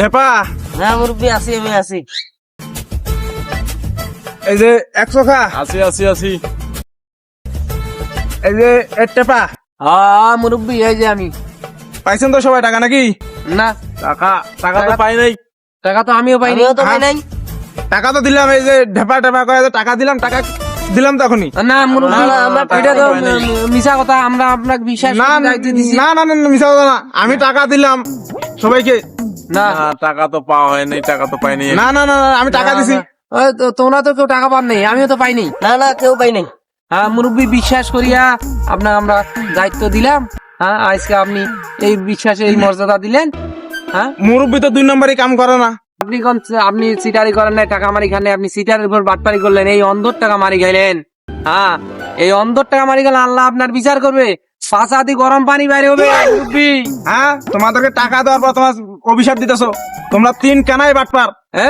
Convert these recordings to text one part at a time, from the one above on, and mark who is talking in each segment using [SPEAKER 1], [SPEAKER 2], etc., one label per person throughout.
[SPEAKER 1] ঢেপা।
[SPEAKER 2] হ্যাঁ মুরব্বী আসি আমি আসি।
[SPEAKER 1] এই যে একশো খা।
[SPEAKER 3] আসি আসি আসি।
[SPEAKER 1] এই যে এক টেপা।
[SPEAKER 2] হ্যাঁ মুরব্বী এই যে আমি।
[SPEAKER 1] পাইছেন তো সবাই টাকা নাকি?
[SPEAKER 2] না।
[SPEAKER 3] টাকা টাকা তো পাই নাই।
[SPEAKER 2] টাকা তো আমিও পাইনি। তো পাই নাই।
[SPEAKER 1] টাকা তো দিলাম এই যে ঢেপা টেপা করে যে টাকা দিলাম টাকা দিলাম তো এখনই।
[SPEAKER 2] না মুরব্বী
[SPEAKER 3] না, না,
[SPEAKER 2] এটা তো মিশা কথা আমরা আপনাকে বিশ্বাস
[SPEAKER 1] না না না, মিছা কথা না। আমি টাকা দিলাম সবাইকে।
[SPEAKER 2] না
[SPEAKER 3] টাকা তো পাওয়া হয় নাই টাকা তো পাই নাই
[SPEAKER 1] না না না আমি টাকা দিছি।
[SPEAKER 2] তোমরা তো কেউ টাকা পান নাই আমিও তো পাইনি।
[SPEAKER 4] না না কেউ পাই নাই।
[SPEAKER 2] হ্যাঁ মুরব্বী বিশ্বাস করিয়া আপনার আমরা দায়িত্ব দিলাম। হ্যাঁ আজকে আপনি এই বিশ্বাসে এই মর্যাদা দিলেন। হ্যাঁ?
[SPEAKER 1] মুরব্বী তো দুই নম্বরই কাম করে না।
[SPEAKER 2] আপনি কোন আপনি সিটারি করেন নাই টাকা মারি খান আপনি সিটারের উপর বাটপারি করলেন এই অন্ধর টাকা মারি গেলেন হ্যাঁ এই অন্ধর টাকা মারি গেলে আল্লাহ আপনার বিচার করবে। ফাঁসাদি গরম পানি বাইরে হবে
[SPEAKER 1] হ্যাঁ তোমাদেরকে টাকা দেওয়ার পর তোমার অভিশাপ দিতেছো তোমরা তিন কানাই বাটপার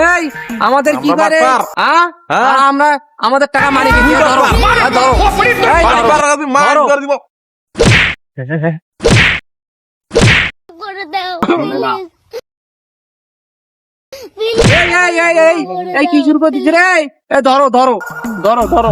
[SPEAKER 2] এই আমাদের কি করে হ্যাঁ
[SPEAKER 3] হ্যাঁ?
[SPEAKER 2] আমরা আমাদের টাকা মারি হ্যাঁ, ধরো ধরো ধরো ধরো